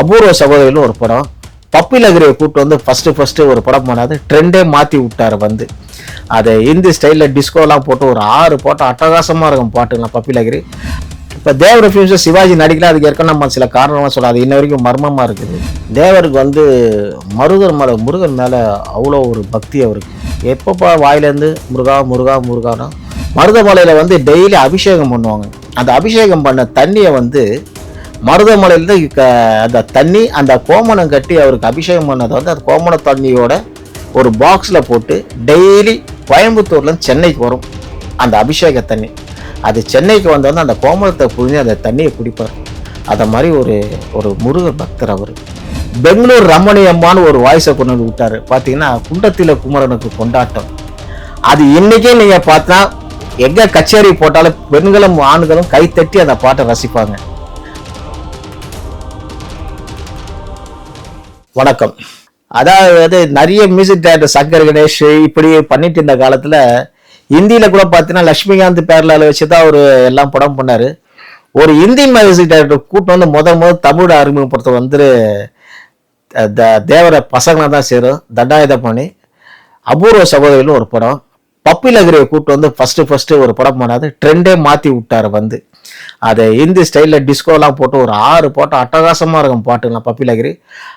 அபூர்வ சகோதரியில் ஒரு படம் பப்பி லகரியை கூப்பிட்டு வந்து ஃபஸ்ட்டு ஃபஸ்ட்டு ஒரு படம் பண்ணாது ட்ரெண்டே மாற்றி விட்டார் வந்து. அதை இந்தி ஸ்டைலில் டிஸ்கோலாம் போட்டு ஒரு ஆறு போட்டு அட்டகாசமாக இருக்கும் பாட்டுங்களாம் பப்பி லகரி இப்போ தேவர் ஃபிலிம்ஸில் சிவாஜி நடிக்கல அதுக்கு ஏற்கனவே நம்ம சில காரணமாக சொல்லலாம் அது இன்ன வரைக்கும் மர்மமாக இருக்குது. தேவருக்கு வந்து மருதர் மேலே முருகன் மேலே அவ்வளோ ஒரு பக்தி அவருக்கு. எப்பப்போ வாயிலேருந்து முருகா முருகா முருகானா? மருதமலையில் வந்து டெய்லி அபிஷேகம் பண்ணுவாங்க. அந்த அபிஷேகம் பண்ண தண்ணியை வந்து மருதமலையிலேருந்து க அந்த தண்ணி அந்த கோமணம் கட்டி அவருக்கு அபிஷேகம் பண்ணதை வந்து அந்த கோமண தண்ணியோட ஒரு பாக்ஸில் போட்டு டெய்லி கோயம்புத்தூர்லேருந்து சென்னைக்கு வரும். அந்த அபிஷேக தண்ணி. அது சென்னைக்கு வந்து வந்து அந்த கோமணத்தை புரிஞ்சு அந்த தண்ணியை குடிப்பார். அதை மாதிரி ஒரு ஒரு முருகர் பக்தர் அவர். பெங்களூர் ரமணியம்மான்னு ஒரு வாய்ஸை கொண்டு வந்து விட்டார். பார்த்தீங்கன்னா குண்டத்தில குமரனுக்கு கொண்டாட்டம். அது இன்னைக்கே நீங்கள் பார்த்தா எங்கே கச்சேரி போட்டாலும் பெண்களும் ஆண்களும் கைத்தட்டி அந்த பாட்டை ரசிப்பாங்க. வணக்கம். அதாவது நிறைய மியூசிக் டைரக்டர் சங்கர் கணேஷ் இப்படி பண்ணிட்டு இருந்த காலத்துல இந்தியில கூட பார்த்தீங்கன்னா லட்சுமிகாந்த் பேரலால வச்சு தான் அவர் எல்லாம் படம் பண்ணாரு. ஒரு இந்தி மியூசிக் டைரக்டர் கூட்டம் வந்து முத முதல் தமிழ் அறிமுகப்படுத்த வந்து த- தேவர பசங்களை தான் சேரும். தண்டாயுதபாணி அபூர்வ சகோதரிகளும் ஒரு படம். பப்பி லகரியை கூப்பிட்டு வந்து ஃபர்ஸ்ட் ஃபர்ஸ்ட் ஒரு படம் பண்ணாது ட்ரெண்டே மாற்றி விட்டார் வந்து. அதை இந்தி ஸ்டைலில் டிஸ்கோலாம் போட்டு ஒரு ஆறு போட்டு அட்டகாசமாக இருக்கும் பாட்டுலாம் பப்பி லகிரி.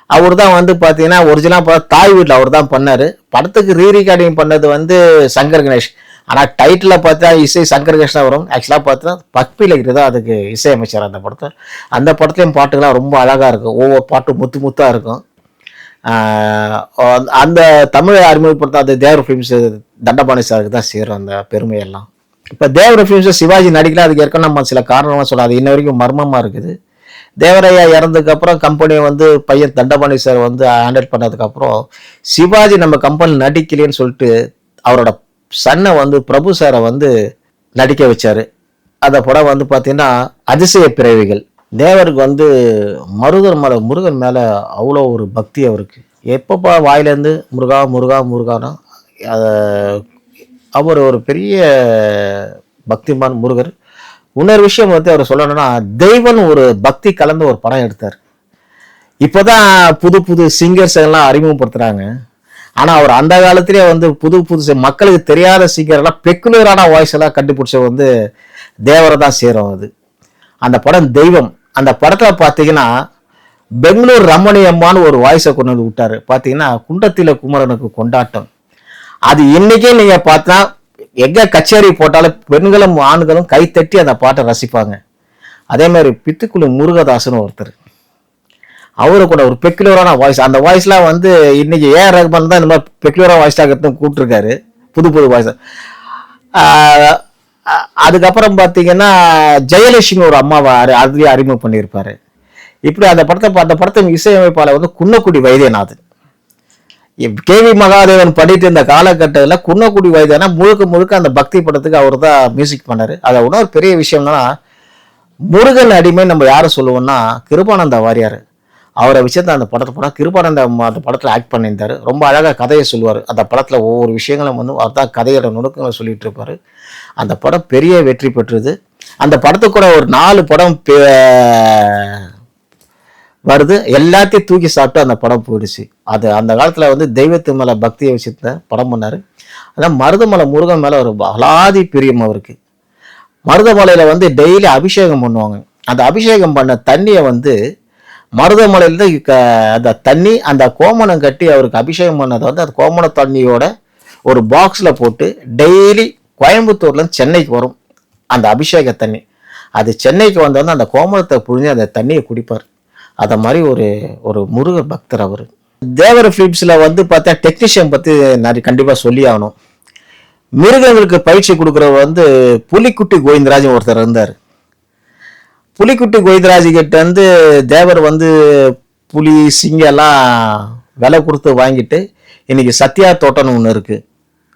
அவர் தான் வந்து பார்த்தீங்கன்னா ஒரிஜினலாக பார்த்தா தாய் வீட்டில் அவர் தான் பண்ணார். படத்துக்கு ரீ ரெக்கார்டிங் பண்ணது வந்து சங்கர் கணேஷ். ஆனால் டைட்டில் பார்த்தா இசை சங்கர் கணேஷ் தான் வரும். ஆக்சுவலாக பார்த்தா பப்பி லகிரி தான் அதுக்கு இசையமைச்சார் அந்த படத்தை. அந்த படத்துலையும் பாட்டுகள்லாம் ரொம்ப அழகாக இருக்கும். ஒவ்வொரு பாட்டும் முத்து முத்தாக இருக்கும். அந்த- அந்த தமிழை அறிமுகப்படுத்த அந்த தேவர் ஃபிலிம்ஸ் தண்டபாணி சாருக்கு தான் சேரும் அந்த பெருமையெல்லாம். இப்போ தேவர் ஃபிலிம்ஸ் சிவாஜி நடிக்கல அதுக்கு ஏற்கனவே நம்ம சில காரணமாக சொல்லலாம் அது இன்ன வரைக்கும் மர்மமாக இருக்குது. தேவரையா இறந்ததுக்கப்புறம் கம்பெனியை வந்து பையன் தண்டபாணி சார் வந்து ஹேண்டில் பண்ணதுக்கப்புறம் சிவாஜி நம்ம கம்பெனி நடிக்கலைன்னு சொல்லிட்டு அவரோட சன்னை வந்து பிரபு சாரை வந்து நடிக்க வச்சார். அந்த படம் வந்து பார்த்தீங்கன்னா அதிசய பிறவிகள். தேவருக்கு வந்து மருதர் மேலே முருகன் மேலே அவ்வளோ ஒரு பக்தி அவருக்கு. எப்பப்போ வாயிலேருந்து முருகா முருகா முருகானா அதை அவர் ஒரு பெரிய பக்திமான் முருகர். இன்னொரு விஷயம் வந்து அவர் சொல்லணும்னா தெய்வன் ஒரு பக்தி கலந்து ஒரு படம் எடுத்தார். இப்போதான் புது புது சிங்கர்ஸ் எல்லாம் அறிமுகப்படுத்துகிறாங்க ஆனால் அவர் அந்த காலத்திலே வந்து புது புது மக்களுக்கு தெரியாத சிங்கர் எல்லாம் பெக்குலரான வாய்ஸ் எல்லாம் கண்டுபிடிச்ச வந்து தேவரை தான் சேரும் அது. அந்த படம் தெய்வம். அந்த படத்தில் பார்த்தீங்கன்னா பெங்களூர் ரமணி அம்மான்னு ஒரு வாய்ஸை கொண்டு வந்து விட்டாரு. பார்த்தீங்கன்னா குண்டத்தில குமரனுக்கு கொண்டாட்டம். அது இன்னைக்கே நீங்க பார்த்தா எங்க கச்சேரி போட்டாலும் பெண்களும் ஆண்களும் கைத்தட்டி அந்த பாட்டை ரசிப்பாங்க. அதே மாதிரி பித்துக்குழு முருகதாசன் ஒருத்தர். அவரு கூட ஒரு பெக்குலரான வாய்ஸ் அந்த வாய்ஸ்லாம் வந்து இன்னைக்கு ஏஆர் ரஹ்மான் தான் இந்த மாதிரி பெக்குலரா வாய்ஸ் ஆகிறதும் கூப்பிட்டுருக்காரு. புது புது வாய்ஸ் அதுக்கப்புறம் பார்த்தீங்கன்னா ஜெயலட்சுமி ஒரு அம்மாவை அதுலேயே அறிமுகம் பண்ணியிருப்பாரு. இப்படி அந்த படத்தை அந்த படத்தின் இசையமைப்பாளர் வந்து குன்னக்குடி வைத்தியநாதன். கேவி மகாதேவன் படிட்டு இருந்த காலகட்டத்தில் குன்னக்குடி வயதான முழுக்க முழுக்க அந்த பக்தி படத்துக்கு அவர் தான் மியூசிக் பண்ணார். அதை இன்னொரு பெரிய விஷயம்னா முருகன் அடிமை நம்ம யாரை சொல்லுவோம்னா கிருபானந்த வாரியார். அவரை விஷயத்த அந்த படத்தை படம் கிருபானந்த அந்த படத்தில் ஆக்ட் பண்ணியிருந்தாரு. ரொம்ப அழகாக கதையை சொல்லுவார். அந்த படத்தில் ஒவ்வொரு விஷயங்களும் வந்து அவர் தான் கதையோட நுணுக்கங்களை சொல்லிட்டு இருப்பார். அந்த படம் பெரிய வெற்றி பெற்றது. அந்த படத்துக்கு கூட ஒரு நாலு படம் பே- வருது. எல்லாத்தையும் தூக்கி சாப்பிட்டு அந்த படம் போயிடுச்சு. அது அந்த காலத்தில் வந்து தெய்வத்து மேலே பக்தியை வச்சுட்டு படம் பண்ணார். அதான் மருதமலை முருகன் மேலே ஒரு அலாதி பிரியம் அவருக்கு. மருதமலையில் வந்து டெய்லி அபிஷேகம் பண்ணுவாங்க. அந்த அபிஷேகம் பண்ண தண்ணியை வந்து மருதமலையிலேருந்து க அந்த தண்ணி அந்த கோமணம் கட்டி அவருக்கு அபிஷேகம் பண்ணதை வந்து அந்த கோமண தண்ணியோட ஒரு பாக்ஸில் போட்டு டெய்லி கோயம்புத்தூர்லேருந்து சென்னைக்கு வரும். அந்த அபிஷேக தண்ணி. அது சென்னைக்கு வந்த வந்து அந்த கோமணத்தை புழிஞ்சு அந்த தண்ணியை குடிப்பார். அதை மாதிரி ஒரு ஒரு முருகர் பக்தர் அவர். தேவர ஃபிலிப்ஸில் வந்து பார்த்தா டெக்னீஷியன் பற்றி நிறைய கண்டிப்பாக சொல்லி ஆகணும். மிருகங்களுக்கு பயிற்சி கொடுக்குறவர் வந்து புலிக்குட்டி கோவிந்தராஜன் ஒருத்தர் இருந்தார். புலிக்குட்டி கோவிந்தராஜ் கிட்ட வந்து தேவர் வந்து புலி சிங்கெல்லாம் விலை கொடுத்து வாங்கிட்டு இன்னைக்கு சத்யா தோட்டம்னு ஒன்று இருக்குது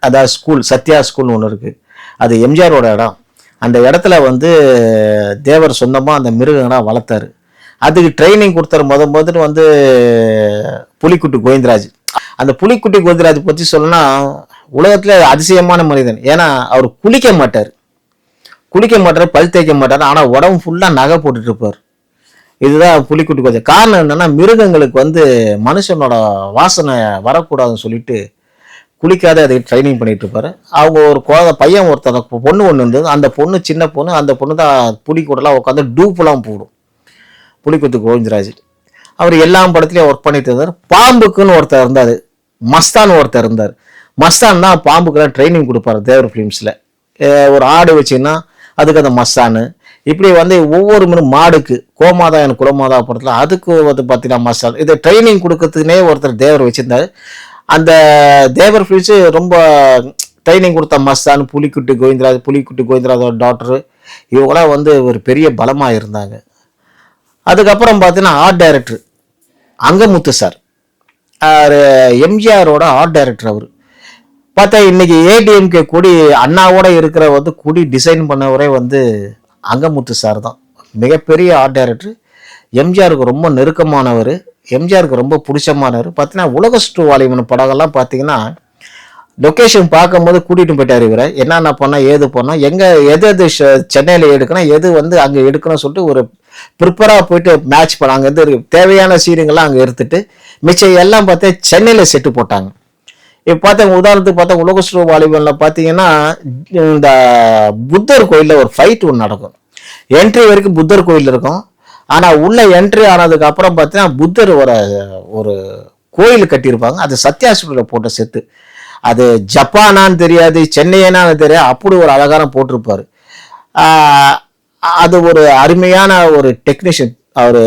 அதான் ஸ்கூல் சத்யா ஸ்கூல்னு ஒன்று இருக்குது அது எம்ஜிஆரோட இடம். அந்த இடத்துல வந்து தேவர் சொந்தமாக அந்த மிருகங்களாக வளர்த்தாரு. அதுக்கு ட்ரைனிங் கொடுத்தாரு முத முதல்ல வந்து புலிக்குட்டி கோவிந்தராஜ். அந்த புலிக்குட்டி கோவிந்தராஜ் பற்றி சொல்லணும்னா உலகத்தில் அதிசயமான மனிதன். ஏன்னா அவர் குளிக்க மாட்டார். குளிக்க மாட்டார் பல் தேய்க்க மாட்டார் ஆனால் உடம்பு ஃபுல்லாக நகை போட்டுட்டு இருப்பார். இதுதான் புலிக்குட்டி கொஞ்சம் காரணம் என்னென்னா மிருகங்களுக்கு வந்து மனுஷனோட வாசனை வரக்கூடாதுன்னு சொல்லிட்டு குளிக்காத அதை ட்ரைனிங் பண்ணிட்டு இருப்பாரு. அவங்க ஒரு குழந்தை பையன் ஒருத்தர் பொண்ணு ஒன்று இருந்தது. அந்த பொண்ணு சின்ன பொண்ணு அந்த பொண்ணு தான் புலி கூடலாம் உட்காந்து டூப்லாம் போடும். புலிக்குத்து கோவிந்தராஜ். அவர் எல்லா படத்துலையும் ஒர்க் பண்ணிட்டு இருந்தார். பாம்புக்குன்னு ஒருத்தர் இருந்தார். மஸ்தான் ஒருத்தர் இருந்தார். மஸ்தான் தான் பாம்புக்கெல்லாம் ட்ரைனிங் கொடுப்பாரு தேவர் ஃபிலிம்ஸில் ஒரு ஆடு வச்சுன்னா அதுக்கு அந்த மஸ்தானு இப்படி வந்து ஒவ்வொரு மணி மாடுக்கு கோமாதா எனக்கு குலமாதா படத்தில் அதுக்கு வந்து பார்த்தீங்கன்னா மஸ்தான். இதை ட்ரைனிங் கொடுக்கறதுக்குனே ஒருத்தர் தேவர் வச்சுருந்தார். அந்த தேவர் ஃபிலிம்ஸு ரொம்ப ட்ரைனிங் கொடுத்த மஸ்தான் புலிக்குட்டி கோவிந்தராஜ் புலிக்குட்டி கோவிந்தராஜோட டாக்டரு இவங்களாம் வந்து ஒரு பெரிய பலமாக இருந்தாங்க. அதுக்கப்புறம் பார்த்தீங்கன்னா ஆர்ட் டைரக்டர் அங்கமுத்து சார் எம்ஜிஆரோட ஆர்ட் டைரக்டர் அவர். பார்த்தா இன்னைக்கு ஏடிஎம்கே கொடி அண்ணாவோட இருக்கிற வந்து கொடி டிசைன் பண்ணவரே வந்து அங்கமுத்து சார் தான். மிகப்பெரிய ஆர்ட் டைரக்டர் எம்ஜிஆருக்கு ரொம்ப நெருக்கமானவர். எம்ஜிஆருக்கு ரொம்ப பிடிச்சமானவர். பார்த்தீங்கன்னா உலக சுற்று வாலிபன் படங்கள்லாம் பார்த்தீங்கன்னா லொக்கேஷன் பார்க்கும்போது கூட்டிகிட்டு போயிட்டார் இவரை. என்னென்ன பண்ணால் ஏது பண்ணால் எங்கே எது எது சென்னையில் எடுக்கணும் எது வந்து அங்கே எடுக்கணும்னு சொல்லிட்டு ஒரு ப்ரிப்பராக போயிட்டு மேட்ச் பண்ண அங்கேருந்து இருக்கு- தேவையான சீடுங்கள்லாம் அங்கே எடுத்துட்டு மிச்சம் எல்லாம் பார்த்தா சென்னையில் செட்டு போட்டாங்க. இப்போ பார்த்தா உதாரணத்துக்கு பார்த்தா உலகஸ்ரோ வாலிபனில் பார்த்தீங்கன்னா இந்த புத்தர் கோயிலில் ஒரு ஃபைட் ஒன்று நடக்கும். என்ட்ரி வரைக்கும் புத்தர் கோயில் இருக்கும். ஆனால் உள்ள என்ட்ரி ஆனதுக்கு அப்புறம் பார்த்தீங்கன்னா புத்தர் ஒரு ஒரு கோயில் கட்டியிருப்பாங்க. அது சத்யாசுரில் போட்ட செத்து அது ஜப்பானான்னு தெரியாது சென்னையனான்னு தெரியாது அப்படி ஒரு அழகான போட்டிருப்பாரு. அது ஒரு அருமையான ஒரு டெக்னீஷியன் அவர்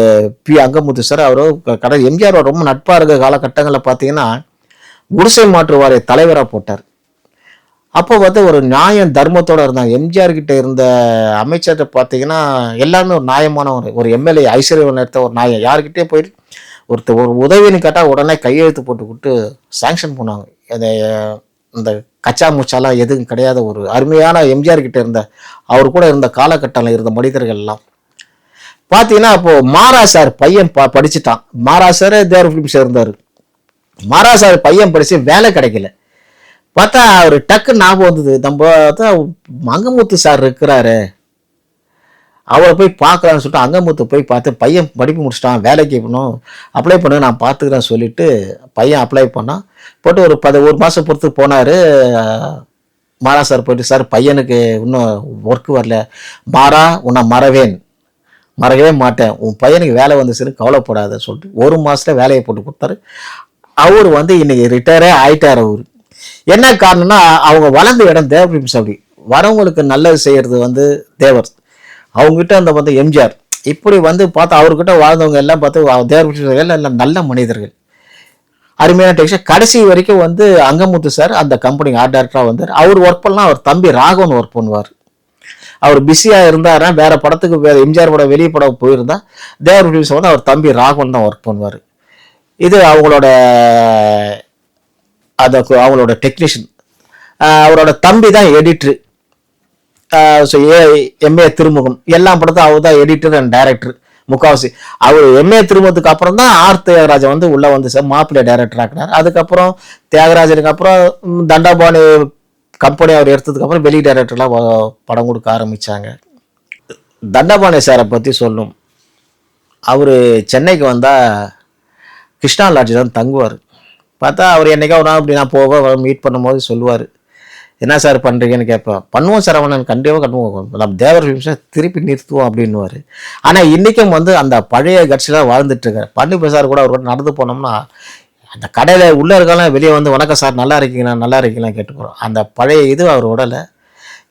பி. அங்கமுத்து சார் அவர் கடை எம்ஜிஆர் ரொம்ப நட்பாக இருக்க காலகட்டங்களில் பார்த்தீங்கன்னா குடிசை மாற்று வாரிய தலைவராக போட்டார். அப்போ வந்து ஒரு நியாயம் தர்மத்தோடு இருந்தாங்க. எம்ஜிஆர் கிட்ட இருந்த அமைச்சர்கிட்ட பார்த்தீங்கன்னா எல்லாமே ஒரு நியாயமான ஒரு ஒரு எம்எல்ஏ ஐஸ்வர்யம் எடுத்த ஒரு நியாயம். யாருக்கிட்டே போயிட்டு ஒருத்தர் ஒரு உதவின்னு கேட்டால் உடனே கையெழுத்து போட்டு கொடுத்து சாங்ஷன் பண்ணுவாங்க அந்த இந்த கச்சா முச்சாலாம் எதுவும் கிடையாத ஒரு அருமையான எம்ஜிஆர் கிட்ட இருந்த அவர் கூட இருந்த காலகட்டத்தில் இருந்த மனிதர்கள் எல்லாம். பார்த்தீங்கன்னா அப்போது மாரா சார் பையன் ப படிச்சுட்டான். மாரா சார் தேவர் ஃபிலிம்ஸ் இருந்தார். மாரா சார் பையன் படித்து வேலை கிடைக்கல. பார்த்தா அவர் டக்கு ஞாபகம் வந்தது நம்ம தான் மங்கமுத்து சார் இருக்கிறாரு. அவரை போய் பார்க்கலான்னு சொல்லிட்டு அங்கமுத்து போய் பார்த்து பையன் படிப்பு முடிச்சிட்டான் வேலைக்கு போகணும் அப்ளை பண்ணுங்க நான் பார்த்துக்கிறேன்னு சொல்லிட்டு பையன் அப்ளை பண்ணான். போட்டு ஒரு பத ஒரு மாதம் பொறுத்து போனார். மாறா சார் போயிட்டு சார் பையனுக்கு இன்னும் ஒர்க்கு வரல. மாறா உன்னை மறவேன். மறக்கவே மாட்டேன். உன் பையனுக்கு வேலை வந்துச்சுன்னு கவலைப்படாத சொல்லிட்டு ஒரு மாதத்துல வேலையை போட்டு கொடுத்தாரு. அவர் வந்து இன்னைக்கு ரிட்டையரே ஆயிட்டார் அவர். என்ன காரணம்னா அவங்க வளர்ந்த இடம் தேவர் பிலிம்ஸ் அப்படி வரவங்களுக்கு நல்லது செய்யறது வந்து தேவர். அவங்ககிட்ட அந்த பார்த்தா எம்ஜிஆர். இப்படி வந்து பார்த்தா அவர்கிட்ட வாழ்ந்தவங்க எல்லாம் பார்த்து வா- எல்லாம் நல்ல மனிதர்கள். அருமையான டெக்ஸ்ட். கடைசி வரைக்கும் வந்து அங்கமுத்து சார் அந்த கம்பெனி ஆர்ட் டேரக்டராக வந்தார். அவர் ஒர்க் பண்ணலாம் அவர் தம்பி ராகவன் ஒர்க் பண்ணுவார். அவர் பிஸியாக இருந்தாருன்னா வேற படத்துக்கு வேறு எம்ஜிஆர் படம் வெளியே படம் போயிருந்தா தேவர் ஃபிலிம்ஸ் வந்து அவர் தம்பி ராகவன் தான் ஒர்க் பண்ணுவார். இது அவங்களோட அந்த அவங்களோட டெக்னீஷியன் அவரோட தம்பி தான் எடிட்ரு எம்ஏ திருமுகம். எல்லா படத்தும் அவர் தான் எடிட்டர் அண்ட் டைரக்டர் முக்காவாசி. அவர் எம்ஏ திருமுகத்துக்கு அப்புறம் தான் ஆர் தியாகராஜன் வந்து உள்ள வந்து சார் மாப்பிள்ளை டைரக்டர் ஆக்கினார். அதுக்கப்புறம் தியாகராஜனுக்கு அப்புறம் தண்டாபாணி கம்பெனி அவர் எடுத்ததுக்கு அப்புறம் வெளி டைரக்டர்லாம் படம் கொடுக்க ஆரம்பிச்சாங்க. தண்டபாணி சாரை பற்றி சொல்லும். அவர் சென்னைக்கு வந்தால் கிருஷ்ணா லாட்ஜி தான் தங்குவார். பார்த்தா அவர் என்னைக்கா ஒரு நாள் அப்படி நான் போவேன் மீட் பண்ணும்போது சொல்லுவார். என்ன சார் பண்ணுறீங்கன்னு கேட்பேன். பண்ணுவோம் சரவணன் கண்டிப்பாக கட்டுவோம். நம்ம தேவர் ஃபிலிம்ஸை திருப்பி நிறுத்துவோம் அப்படின்னுவார். ஆனால் இன்றைக்கும் வந்து அந்த பழைய கட்சியில் வாழ்ந்துட்டு இருக்காரு. பண்ணி சார் கூட அவர் கூட நடந்து போனோம்னா அந்த கடையில் உள்ளே இருக்கலாம் வெளியே வந்து வணக்கம் சார் நல்லா இருக்கீங்களா? நல்லா இருக்கீங்களா? கேட்டுக்கிறோம் அந்த பழைய இது அவர் உடலை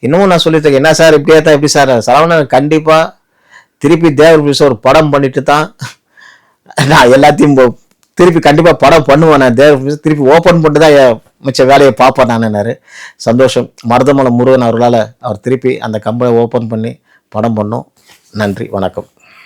இன்னமும் நான் சொல்லியிருக்கேன் என்ன சார் இப்படியே தான் எப்படி சார்? சரவணன் கண்டிப்பாக திருப்பி தேவர் ஃபிலிம்ஸ் ஒரு படம் பண்ணிட்டு தான் நான் எல்லாத்தையும் திருப்பி கண்டிப்பாக படம் பண்ணுவேன். நான் தேவர் ஃபிலிம்ஸ் திருப்பி ஓப்பன் பண்ணிட்டு தான் மிச்ச வேலையை பார்ப்பேன் நானுன்னாரு சந்தோஷம். மருதமலை முருகன் அவர்களால் அவர் திருப்பி அந்த கம்பெனி ஓப்பன் பண்ணி படம் பண்ணோம். நன்றி. வணக்கம்.